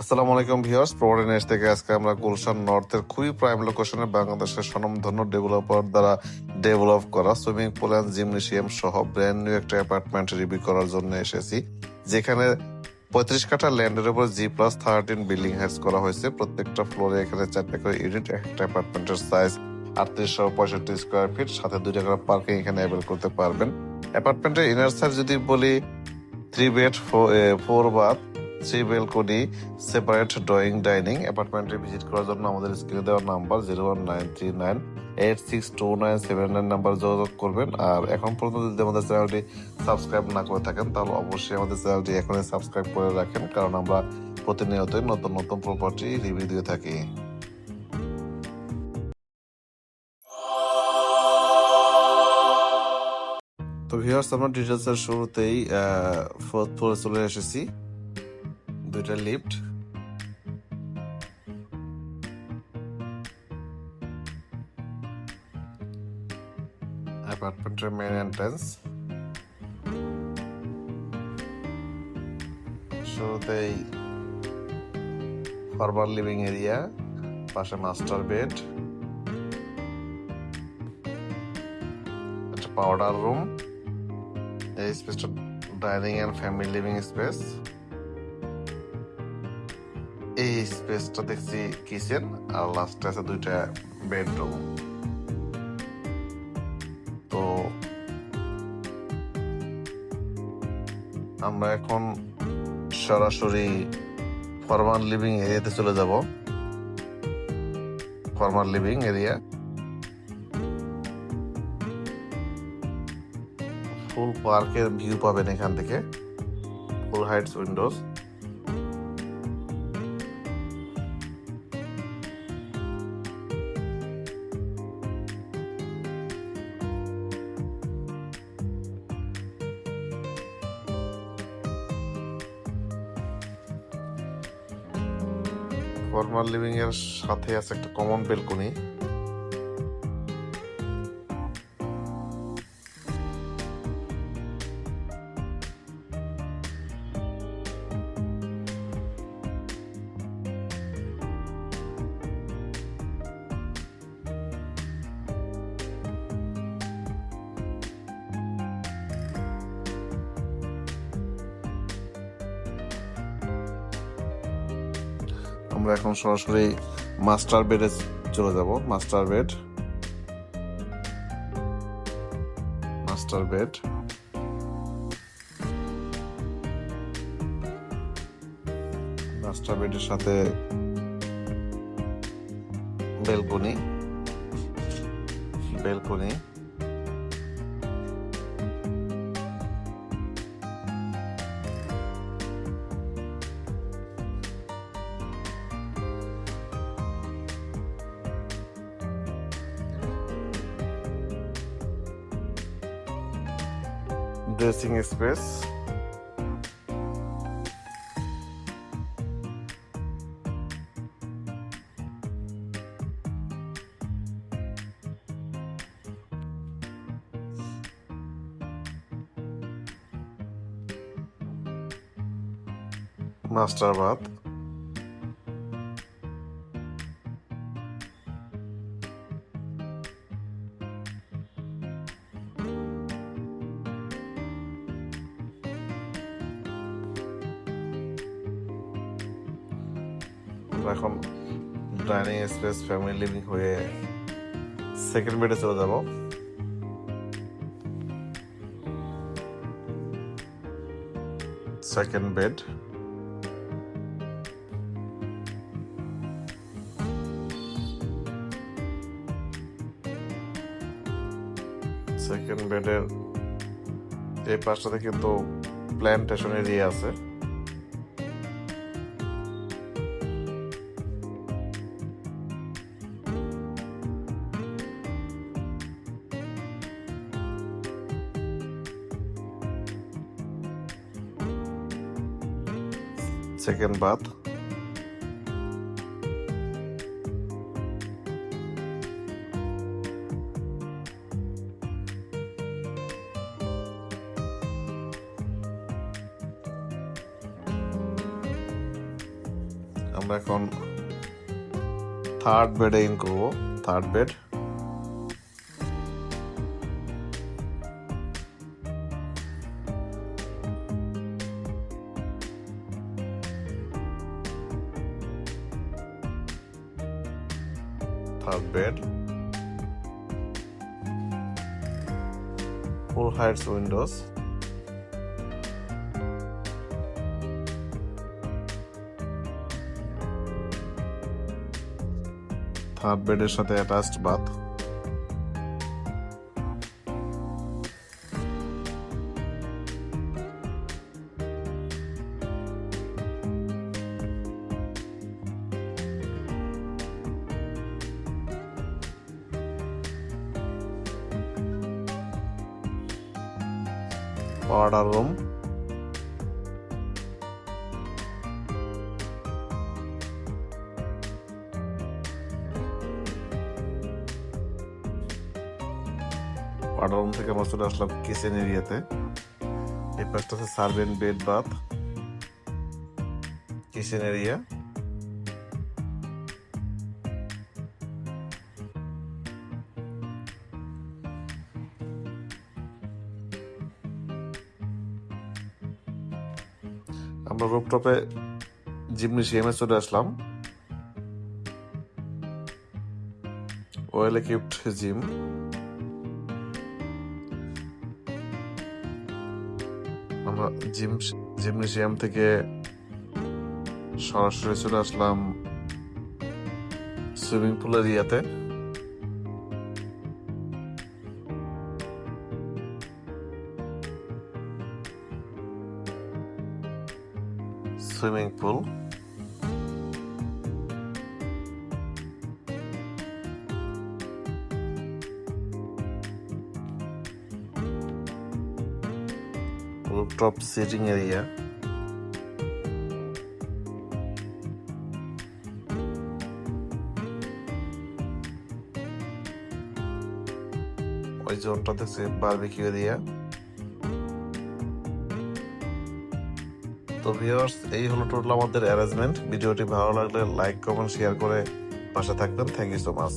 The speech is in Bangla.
আসসালামু আলাইকুম ভিউয়ার্স প্রোভাইড নেস থেকে আজকে আমরা গুলশান নর্থের খুবই প্রাইম লোকেশনে বাংলাদেশের স্বনামধন্য ডেভেলপার দ্বারা ডেভেলপ করা সুইমিং পুল অ্যান্ড জিমনেশিয়াম সহ ব্র্যান্ড নিউ একটা অ্যাপার্টমেন্ট রিভিউ করার জন্য এসেছি। যেখানে পঁয়ত্রিশ কাঠা ল্যান্ডের উপর G plus thirteen building house করা হয়েছে। প্রত্যেকটা ফ্লোরে এখানে চারটা করে ইউনিট একটা অ্যাপার্টমেন্টের সাইজ আটত্রিশশো পঁয়ষট্টি স্কোয়ার ফিট সাথে দুইটা করে পার্কিং এখানে অ্যাভেল করতে পারবেন। অ্যাপার্টমেন্টের ইনার সাইজ যদি বলি three bed four bath three balcony separate drawing dining অ্যাপার্টমেন্টে ভিজিট করার জন্য আমাদের স্ক্রিনে দেওয়ার number zero one nine three nine eight six two nine seven nine number যোগাযোগ করবেন। আর এখন পর্যন্ত যদি আমাদের চ্যানেলটি সাবস্ক্রাইব না করে থাকেন, তাহলে অবশ্যই আমাদের চ্যানেলটি এখনই সাবস্ক্রাইব করে রাখেন, কারণ আমরা প্রতিনিয়তই নতুন নতুন প্রপার্টি রিভিউ দিয়ে থাকি। তো ভিউয়ার্স আমরা ডিটেলসের শুরুতেই ফোর্থ ফ্লোরে চলে এসেছি। দুইটা লিফট অ্যাপার্টমেন্টের মেন এন্ট্রান্স শুরুতেই ফরমাল লিভিং এরিয়া পাশে মাস্টার বেড একটা পাউডার রুম এই স্পেসটা dining and family living space এই স্পেসটা দেখছি কিচেন আর লাস্টে আছে দুইটা বেডরুম। তো আমরা এখন সরাসরি ফরমাল লিভিং এরিয়াতে চলে যাব। Formal living area. ফুল পার্কের ভিউ পাবেন এখান থেকে। Full heights windows. Formal living এর সাথে আছে একটা কমন বেলকনি আমরা এখন সরাসরি মাস্টার বেডে চলে যাব, master bed. Master bed. Master বেডের সাথে balcony. Balcony. Dressing space master bath এখন ডাইনিং স্পেস ফ্যামিলি লিভিং হয়ে সেকেন্ড বেডে চলে যাব। সেকেন্ড বেড সেকেন্ড বেডের এই পাশটাতে কিন্তু প্ল্যান্টেশন এরিয়া আছে। সেকেন্ড বাথ আমরা এখন থার্ড বেডে ইন করব। Third bed bed full heights windows third বেডের সাথে attached bath powder room powder room থেকে আমরা চলে আসলাম কিচেন এরিয়াতে এই পাশটা হচ্ছে servant bed bath kitchen area আমরা রুপটপে জিমনেশিয়ামে চলে আসলাম। Well equipped gym. আমরা জিম জিমনেশিয়াম থেকে সরাসরি চলে আসলাম সুইমিং পুল এরিয়াতে swimming pool. Rooftop sitting area ওই জোনটা দেখছে বারবিকিউ এরিয়া তো ভিউয়ার্স এই হলো টোটাল আমাদের অ্যারেঞ্জমেন্ট ভিডিওটি ভালো লাগলে লাইক কমেন্ট শেয়ার করে পাশে থাকবেন। Thank you so much